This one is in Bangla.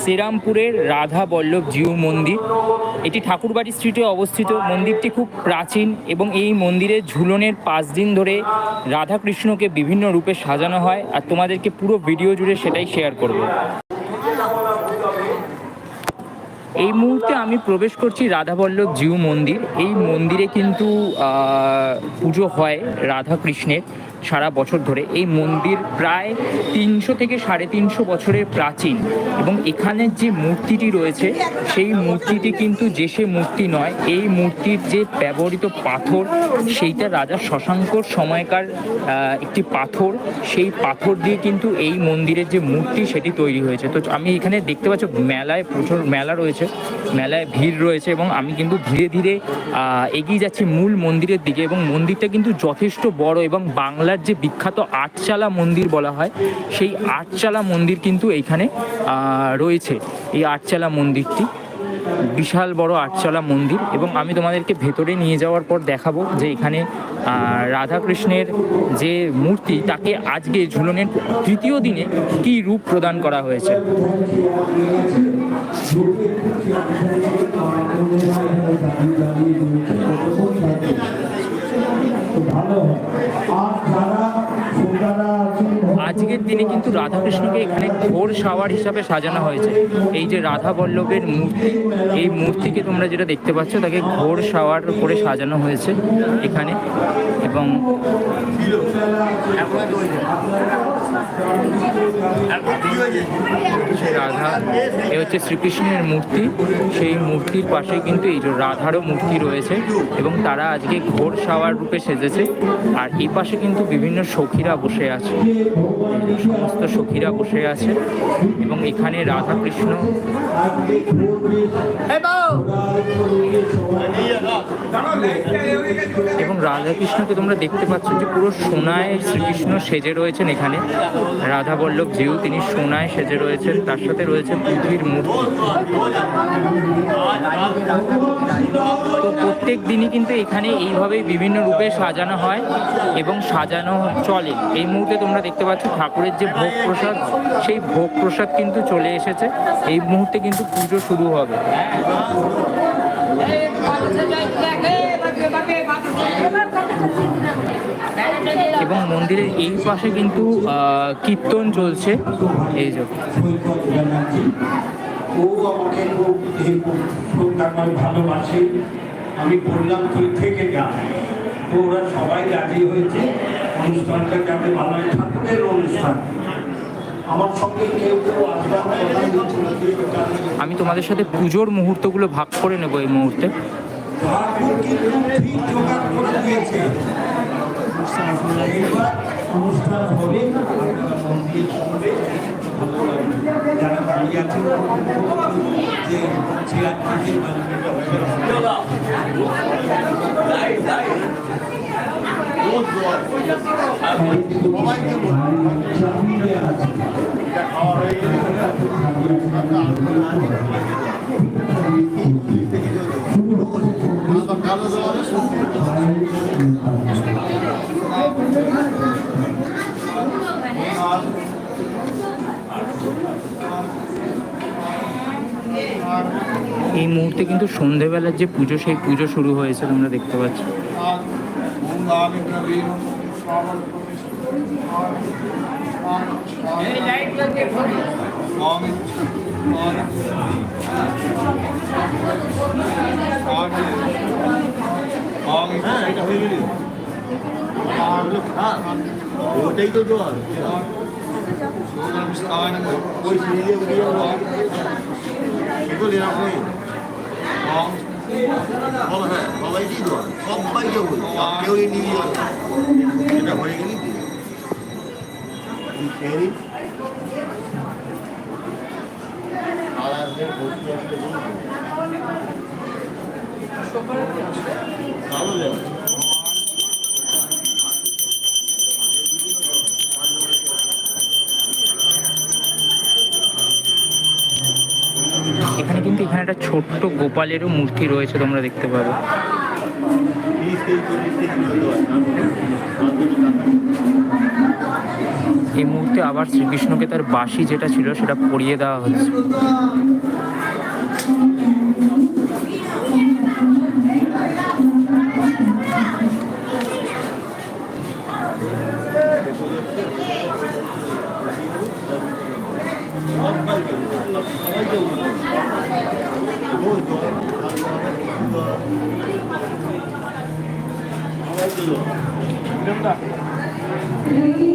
শ্রীরামপুরের রাধা বল্লভ জিউ মন্দির। এটি ঠাকুরবাড়ি স্ট্রিটে অবস্থিত। মন্দিরটি খুব প্রাচীন এবং এই মন্দিরের ঝুলনের পাঁচ দিন ধরে রাধাকৃষ্ণকে বিভিন্ন রূপে সাজানো হয়। আর তোমাদেরকে পুরো ভিডিও জুড়ে সেটাই শেয়ার করব। এই মুহূর্তে আমি প্রবেশ করছি রাধাবল্লভ জিউ মন্দির। এই মন্দিরে কিন্তু পুজো হয় রাধাকৃষ্ণের। সারা বছর ধরে। এই মন্দির প্রায় তিনশো থেকে সাড়ে তিনশো বছরের প্রাচীন এবং এখানের যে মূর্তিটি রয়েছে, সেই মূর্তিটি কিন্তু যে সে মূর্তি নয়, এই মূর্তির যে ব্যবহৃত পাথর, সেইটা রাজা শশাঙ্কর সময়কার একটি পাথর। সেই পাথর দিয়ে কিন্তু এই মন্দিরের যে মূর্তি, সেটি তৈরি হয়েছে। তো আমি এখানে দেখতে পাচ্ছ, মেলায় প্রচুর মেলা রয়েছে। মেলায় ভিড় রয়েছে এবং আমি কিন্তু ধীরে ধীরে এগিয়ে যাচ্ছি মূল মন্দিরের দিকে এবং মন্দিরটা কিন্তু যথেষ্ট বড় এবং বাংলার যে বিখ্যাত আটচালা মন্দির বলা হয়, সেই আটচালা মন্দির কিন্তু এইখানে রয়েছে। এই আটচালা মন্দিরটি। বিশাল বড় আটচালা মন্দির এবং আমি তোমাদেরকে ভেতরে নিয়ে যাওয়ার পর দেখাবো যে এখানে রাধাকৃষ্ণের যে মূর্তি তাকে আজকে ঝুলনের তৃতীয় দিনে কি রূপ প্রদান করা হয়েছে। ভালো আজকের দিনে কিন্তু রাধাকৃষ্ণকে এখানে ঘোর সাওয়ার হিসাবে সাজানো হয়েছে। এই যে রাধা বল্লভের মূর্তি, এই মূর্তিকে তোমরা যেটা দেখতে পাচ্ছ, তাকে ঘোর সাওয়ার করে সাজানো হয়েছে এখানে। এবং রাধা এ হচ্ছে শ্রীকৃষ্ণের মূর্তি। সেই মূর্তির পাশে কিন্তু এই যে রাধারও মূর্তি রয়েছে এবং তারা আজকে ঘোর সাওয়ার রূপে সেজেছে। আর এই পাশে কিন্তু বিভিন্ন সখীরা বসে আছে। সমস্ত সখীরা বসে আছে এবং এখানে রাধা কৃষ্ণ এবং রাধাকৃষ্ণকে তোমরা দেখতে পাচ্ছ যে পুরো সোনায় শ্রীকৃষ্ণ সেজে রয়েছেন এখানে। রাধা বল্লভ জিউ তিনি সোনায় সেজে রয়েছেন তার সাথে রয়েছে পৃথিবীর মূর্তি তো প্রত্যেক দিনই কিন্তু এখানে এইভাবেই বিভিন্ন রূপে সাজানো হয় এবং সাজানো চলে এই মুহূর্তে তোমরা দেখতে পাচ্ছ ঠাকুরের যে ভোগ প্রসাদ সেই ভোগ প্রসাদ কিন্তু চলে এসেছে এই মুহূর্তে কিন্তু পুজো শুরু হবে এবং মন্দিরের এই পাশে কিন্তু কীর্তন চলছে। এই যে। ও আমাকে খুব খুব ভালোবাসে। আমি বললাম তুই থেকে যা। তো ওরা সবাই রাজি হয়েছে। অনুষ্ঠানটা যাতে ভালো হয় ঠাকুরের অনুষ্ঠান। আমার সঙ্গে কেউ কেউ তাদের আমি তোমাদের সাথে পুজোর মুহূর্তগুলো ভাগ করে নেব এই মুহূর্তে। ঠাকুর কিন্তু ঠিক জোগাড় করে দিয়েছে। অনুষ্ঠান হবে। যারা দাঁড়িয়ে আছেন যে এই মুহূর্তে কিন্তু সন্ধেবেলার যে পুজো সেই পুজো শুরু হয়েছে তোমরা দেখতে পাচ্ছ। ওটাই তো জল ওই সিঁড়ি দিয়ে এগুলো এরকম বলো হ্যাঁ সবাইকেই জল সবাইকে বলি কেউ নিয়ে যাবে এটা হয়ে গেলি খেয়ে নিন আর আসবে ভর্তি আসবে ভালো যাবে এখানে কিন্তু এখানে একটা ছোট্ট গোপালেরও মূর্তি রয়েছে, তোমরা দেখতে রাখা এই মুহূর্তে আবার শ্রীকৃষ্ণকে তার বাঁশি যেটা ছিল, সেটা পরিয়ে দেওয়া হচ্ছে। সবাই তো